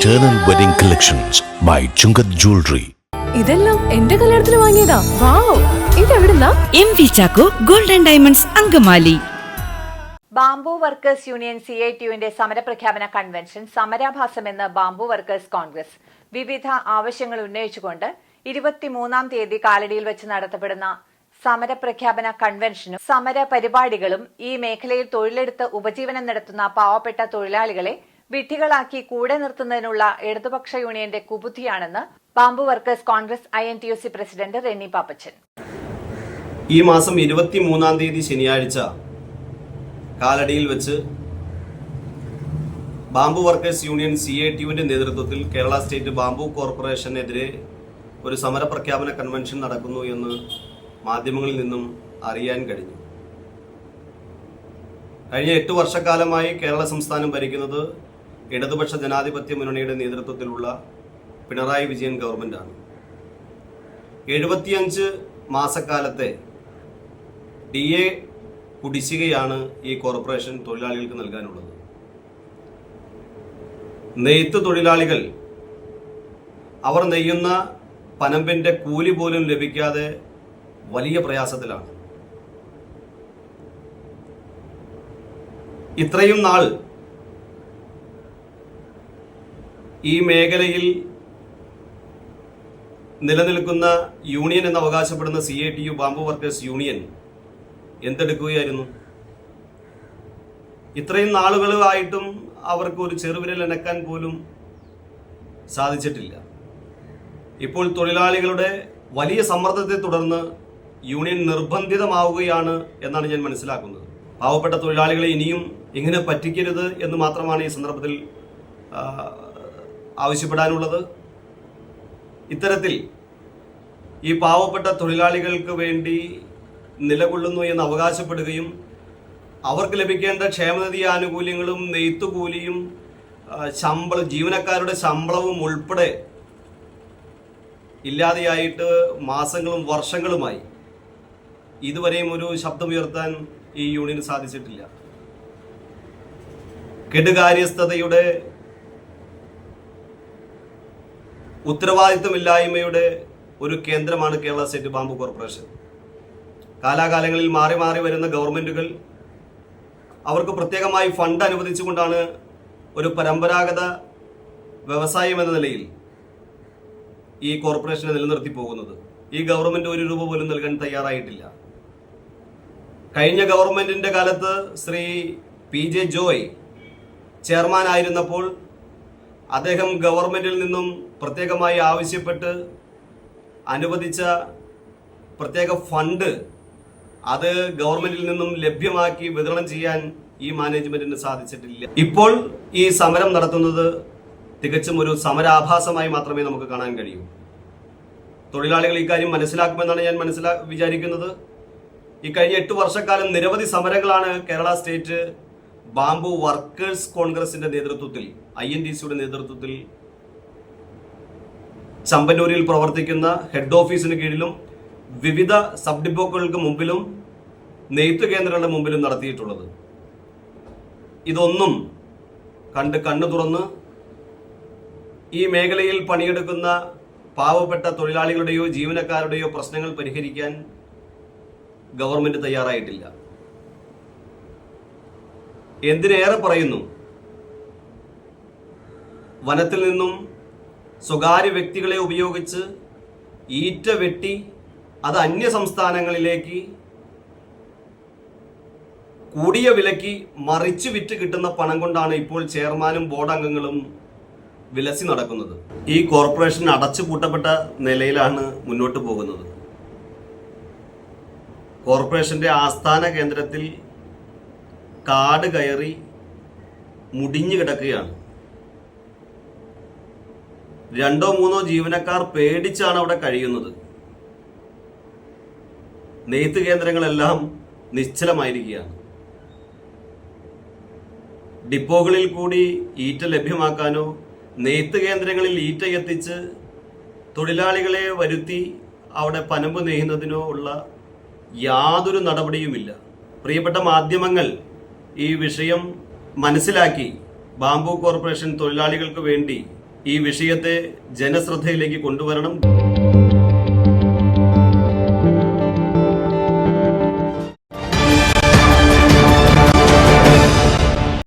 Eternal Wedding Collections by Chungath Jewelry. ഇതെല്ലാം എന്റെ കല്യാണത്തിന് വാങ്ങിയതാ. Wow ഇതെവിടുന്നാ? M V Chacko golden diamonds Angamaly. Bamboo workers union C I ടിയുവിന്റെ സമരപ്രഖ്യാപന convention സമരാഭാസമെന്ന് ബാംബു വർക്കേഴ്സ് കോൺഗ്രസ്. വിവിധ ആവശ്യങ്ങൾ ഉന്നയിച്ചുകൊണ്ട് ഇരുപത്തിമൂന്നാം തീയതി കാലടിയിൽ വെച്ച് നടത്തപ്പെടുന്ന സമരപ്രഖ്യാപന കൺവെൻഷനും സമര പരിപാടികളും ഈ മേഖലയിൽ തൊഴിലെടുത്ത് ഉപജീവനം നടത്തുന്ന പാവപ്പെട്ട തൊഴിലാളികളെ വിഡ്ഢികളാക്കി കൂടെ നിർത്തുന്നതിനുള്ള ഇടതുപക്ഷ യൂണിയന്റെ കുബുദ്ധിയാണെന്ന് bamboo workers Congress I N T U C president Renny Pappachan. ഈ മാസം ഇരുപത്തി മൂന്നാം തീയതി ശനിയാഴ്ച കാലടിയിൽ വെച്ച് bamboo workers union C I ടിയുവിന്റെ നേതൃത്വത്തിൽ കേരള സ്റ്റേറ്റ് ബാംബു കോർപ്പറേഷനെതിരെ ഒരു സമരപ്രഖ്യാപന കൺവെൻഷൻ നടക്കുന്നു എന്ന് മാധ്യമങ്ങളിൽ നിന്നും അറിയാൻ കഴിഞ്ഞു. കഴിഞ്ഞ എട്ട് വർഷക്കാലമായി കേരള സംസ്ഥാനം ഭരിക്കുന്നത് ഇടതുപക്ഷ ജനാധിപത്യ മുന്നണിയുടെ നേതൃത്വത്തിലുള്ള പിണറായി വിജയൻ ഗവൺമെന്റാണ് എഴുപത്തിയഞ്ച് മാസക്കാലത്തെ ഡി എ കുടിശ്ശികയാണ് ഈ കോർപ്പറേഷൻ തൊഴിലാളികൾക്ക് നൽകാനുള്ളത്. നെയ്ത്ത് തൊഴിലാളികൾ അവർ നെയ്യുന്ന പനമ്പിന്റെ കൂലി പോലും ലഭിക്കാതെ വലിയ പ്രയാസത്തിലാണ്. ഇത്രയും നാൾ ഈ മേഖലയിൽ നിലനിൽക്കുന്ന യൂണിയൻ എന്ന് അവകാശപ്പെടുന്ന C I T U bamboo workers union എന്തെടുക്കുകയായിരുന്നു? ഇത്രയും നാളുകളായിട്ടും അവർക്ക് ഒരു ചെറുവിരൽ അനക്കാൻ പോലും സാധിച്ചിട്ടില്ല. ഇപ്പോൾ തൊഴിലാളികളുടെ വലിയ സമ്മർദ്ദത്തെ തുടർന്ന് യൂണിയൻ നിർബന്ധിതമാവുകയാണ് എന്നാണ് ഞാൻ മനസ്സിലാക്കുന്നത്. പാവപ്പെട്ട തൊഴിലാളികളെ ഇനിയും ഇങ്ങനെ പറ്റിക്കരുത് എന്ന് മാത്രമാണ് ഈ സന്ദർഭത്തിൽ ആവശ്യപ്പെടാനുള്ളത്? ഇത്തരത്തിൽ ഈ പാവപ്പെട്ട തൊഴിലാളികൾക്ക് വേണ്ടി നിലകൊള്ളുന്നു എന്ന് അവകാശപ്പെടുകയും അവർക്ക് ലഭിക്കേണ്ട ക്ഷേമനിധി ആനുകൂല്യങ്ങളും നെയ്ത്തുകൂലിയും ശമ്പള ജീവനക്കാരുടെ ശമ്പളവും ഉൾപ്പെടെ ഇല്ലാതെയായിട്ട് മാസങ്ങളും വർഷങ്ങളുമായി ഇതുവരെയും ഒരു ശബ്ദമുയർത്താൻ ഈ യൂണിയന് സാധിച്ചിട്ടില്ല. കെടുകാര്യസ്ഥതയുടെ ഉത്തരവാദിത്തമില്ലായ്മയുടെ ഒരു കേന്ദ്രമാണ് കേരള സ്റ്റേറ്റ് ബാമ്പ് കോർപ്പറേഷൻ. കാലാകാലങ്ങളിൽ മാറി മാറി വരുന്ന ഗവൺമെന്റുകൾ അവർക്ക് പ്രത്യേകമായി ഫണ്ട് അനുവദിച്ചുകൊണ്ടാണ് ഒരു പരമ്പരാഗത വ്യവസായം എന്ന നിലയിൽ ഈ കോർപ്പറേഷനെ നിലനിർത്തി പോകുന്നത്. ഈ ഗവൺമെന്റ് ഒരു രൂപ പോലും നൽകാൻ തയ്യാറായിട്ടില്ല. കഴിഞ്ഞ ഗവൺമെന്റിന്റെ കാലത്ത് Shri P J Joy chairman ആയിരുന്നപ്പോൾ അദ്ദേഹം ഗവൺമെന്റിൽ നിന്നും പ്രത്യേകമായി ആവശ്യപ്പെട്ട് അനുവദിച്ച പ്രത്യേക ഫണ്ട് അത് ഗവൺമെന്റിൽ നിന്നും ലഭ്യമാക്കി വിതരണം ചെയ്യാൻ ഈ മാനേജ്മെന്റിന് സാധിച്ചിട്ടില്ല. ഇപ്പോൾ ഈ സമരം നടത്തുന്നത് തികച്ചും ഒരു സമരാഭാസമായി മാത്രമേ നമുക്ക് കാണാൻ കഴിയൂ. തൊഴിലാളികൾ ഇക്കാര്യം മനസ്സിലാക്കുമെന്നാണ് ഞാൻ മനസ്സിലാ വിചാരിക്കുന്നത്. ഈ കഴിഞ്ഞ എട്ട് വർഷക്കാലം നിരവധി സമരങ്ങളാണ് കേരള സ്റ്റേറ്റ് ബാംബു വർക്കേഴ്സ് കോൺഗ്രസിന്റെ നേതൃത്വത്തിൽ ഐ എൻ ഡി സിയുടെ നേതൃത്വത്തിൽ ചമ്പന്നൂരിൽ പ്രവർത്തിക്കുന്ന ഹെഡ് ഓഫീസിന് കീഴിലും വിവിധ സബ് ഡിപ്പോകൾക്ക് മുമ്പിലും നെയ്ത്ത് കേന്ദ്രങ്ങളുടെ മുമ്പിലും നടത്തിയിട്ടുള്ളത്. ഇതൊന്നും കണ്ട് കണ്ണു തുറന്ന് ഈ മേഖലയിൽ പണിയെടുക്കുന്ന പാവപ്പെട്ട തൊഴിലാളികളുടെയോ ജീവനക്കാരുടെയോ പ്രശ്നങ്ങൾ പരിഹരിക്കാൻ ഗവൺമെന്റ് തയ്യാറായിട്ടില്ല. എന്തിനേറെ പറയുന്നു? വനത്തിൽ നിന്നും സ്വകാര്യ വ്യക്തികളെ ഉപയോഗിച്ച് ഈറ്റ വെട്ടി അത് അന്യ സംസ്ഥാനങ്ങളിലേക്ക് കൂടിയ വിലയ്ക്ക് മറിച്ചു വിറ്റ് കിട്ടുന്ന പണം കൊണ്ടാണ് ഇപ്പോൾ ചെയർമാനും ബോർഡ് അംഗങ്ങളും വിലസി നടക്കുന്നത്. ഈ കോർപ്പറേഷൻ അടച്ചുപൂട്ടപ്പെട്ട നിലയിലാണ് മുന്നോട്ട് പോകുന്നത്. കോർപ്പറേഷന്റെ ആസ്ഥാന കേന്ദ്രത്തിൽ കാട് കയറി മുടിഞ്ഞു കിടക്കുകയാണ്. രണ്ടോ മൂന്നോ ജീവനക്കാർ പേടിച്ചാണ് അവിടെ കഴിയുന്നത്. നെയ്ത്ത് കേന്ദ്രങ്ങളെല്ലാം നിശ്ചലമായിരിക്കുകയാണ്. ഡിപ്പോകളിൽ കൂടി ഈറ്റ ലഭ്യമാക്കാനോ നെയ്ത്ത് കേന്ദ്രങ്ങളിൽ ഈറ്റ എത്തിച്ച് തൊഴിലാളികളെ വരുത്തി അവിടെ പനമ്പ് നെയ്യുന്നതിനോ ഉള്ള യാതൊരു നടപടിയുമില്ല. പ്രിയപ്പെട്ട മാധ്യമങ്ങൾ ഈ വിഷയം മനസ്സിലാക്കി ബാംബു കോർപ്പറേഷൻ തൊഴിലാളികൾക്ക് വേണ്ടി ഈ വിഷയത്തെ ജനശ്രദ്ധയിലേക്ക് കൊണ്ടുവരണം.